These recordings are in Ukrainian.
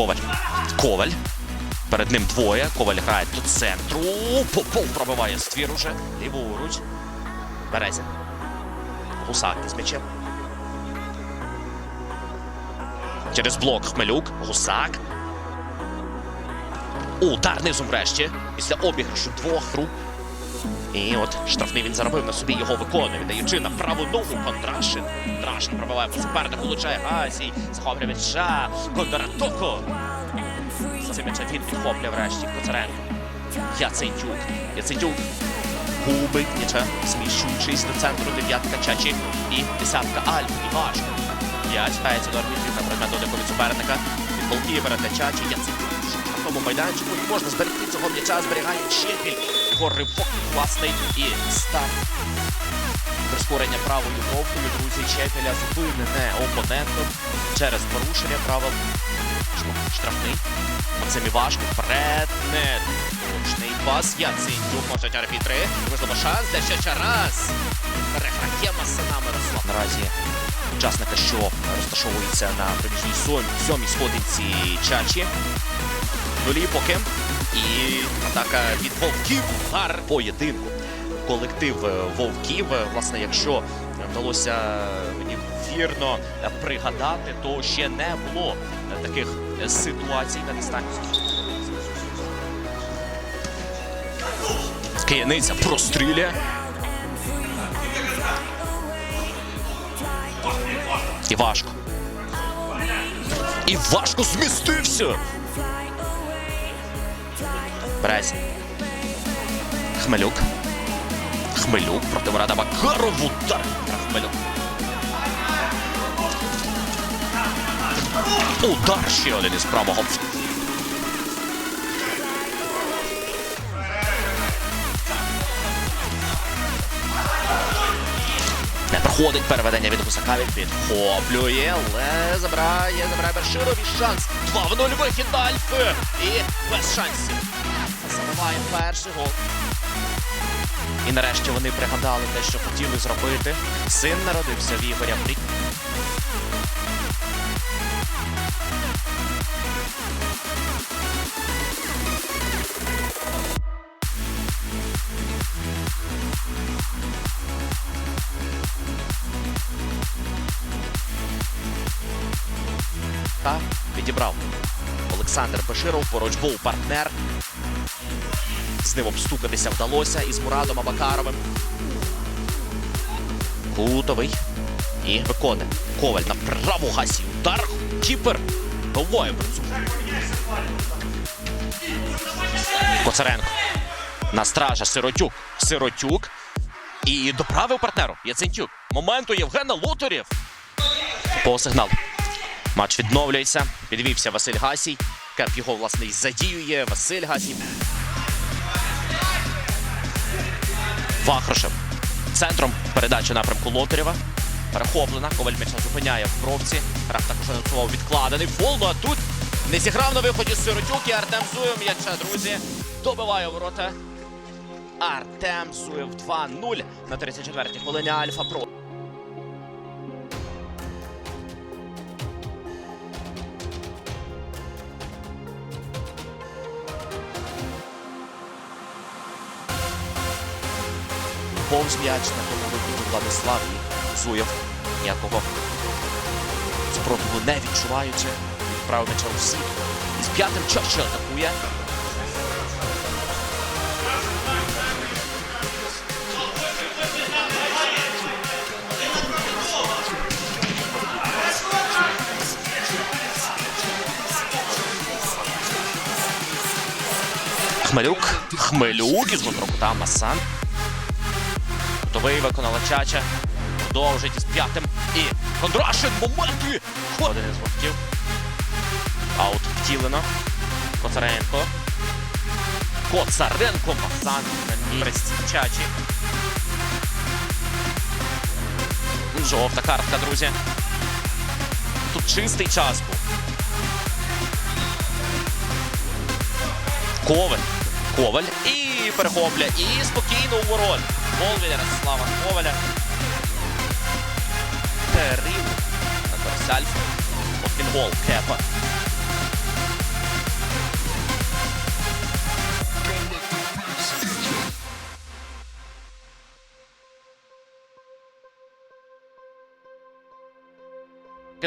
Коваль. Коваль. Перед ним двоє. Коваль грає до центру. Попов пробиває ствір уже. Ліворуч. Березін. Гусак із м'ячем. Через блок Хмелюк. Гусак. Удар низом врешті. Після обіграшу двох рук. І от штрафний він заробив на собі його виконує, віддаючи на праву ногу Кондрашин. Кондрашин пробиває по супернику, влучає Газій, захоплює м'яча, Кондратоко. За цим м'яча він підхоплює врешті Коцаренко. Яцентюк. Яцентюк губить м'яча, зміщуючись до центру дев'ятка Чачі і десятка Альф. І важко. М'яч грається до арбітрів на предмет додику від суперника. Від голкіпера для Чачі. Яцентюк в штрафному майданчику. І можна зберегти цього м'яча, зберігає Чепіль. Ривок власний і старт. Прискорення правою вовкою, друзі, Чепеля зупинене опонентом через порушення правил. Штрафний. Максим Івашко вперед. Не точний пас. Яцинюк може арбітри. Можливо, шанс для раз. Рефракема Сена Мирослав. Наразі учасника, що розташовується на проміжній сьомій, сьомій сходинці Чачі. Нулі поки. І атака від вовків. Удар поєдинку. Колектив е, вовків. е, Власне, якщо вдалося мені вірно е, пригадати, то ще не було е, таких е, ситуацій на дистанції. Кияниця прострілює. І важко. І важко змістився. Березін. Хмелюк. Хмелюк проти Мурада Макаров. Удар. Хмелюк. Удар ще один із правого. Не проходить переведення від Гусака. Він підхоплює, але забирає, забирає Берширові шанс. 2 в 0 вихід Альфи. І без шансів. Забиває перший гол. І нарешті вони пригадали те, що хотіли зробити. Син народився в Ігоря Мрій. та відібрав. Олександр Беширов поруч був партнер. З ним обстукатися вдалося із Мурадом Абакаровим. Кутовий. І виконує. Коваль на праву гасі. Удар. Кіпер. Працює. Коцаренко. На стража Сиротюк. Сиротюк. І доправив партнеру. Яцентюк. Моменту Євгена Луторів. По сигналу. Матч відновлюється. Підвівся Василь Гасій. Кеп його, власне, і задіює. Василь Гасій. Вахрошев. Центром передачі напрямку Лотарєва. Перехоплена. Коваль м'яча зупиняє в бровці. Рах також анонсував відкладений. Фол, ну а тут не зіграв на виході Сиротюк і Артем Зуєв м'яча, друзі. Добиває ворота. Артем Зуєв 2-0 на 34-й хвилині Альфа Про. Повз м'яч на тому вибігу Владислав і Зуєв ніякого спротиву не відчуваючи. Відправив м'яча у сітку. І з п'ятим Чорчил атакує. Хмелюк. Хмелюк із кутам Масан. Готовий виконала Чача. Продовжить із п'ятим. І Кондрашин моменти. Один із гуртів. Аут втілено. Коцаренко. Коцаренко. Масан. Чачі. Жовта картка, друзі. Тут чистий час був. Коваль. Коваль. І перехопля. І спокійно у ворот. Ковеля, Слава Ковеля. Терів. Наверсаль. Офінгол Кепа.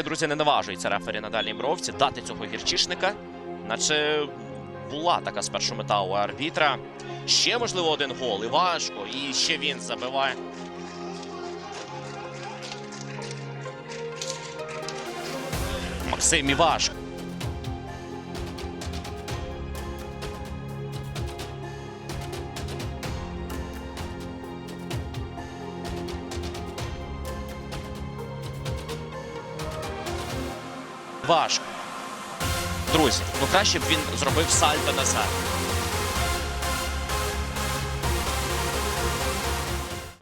Друзі, не наважується рефері на дальній бровці дати цього гірчишника, наче була така спершу мета у арбітра. Ще, можливо, один гол. І важко. І ще він забиває. Максим Іваш. Важко. Друзі, ну краще б він зробив сальто назад.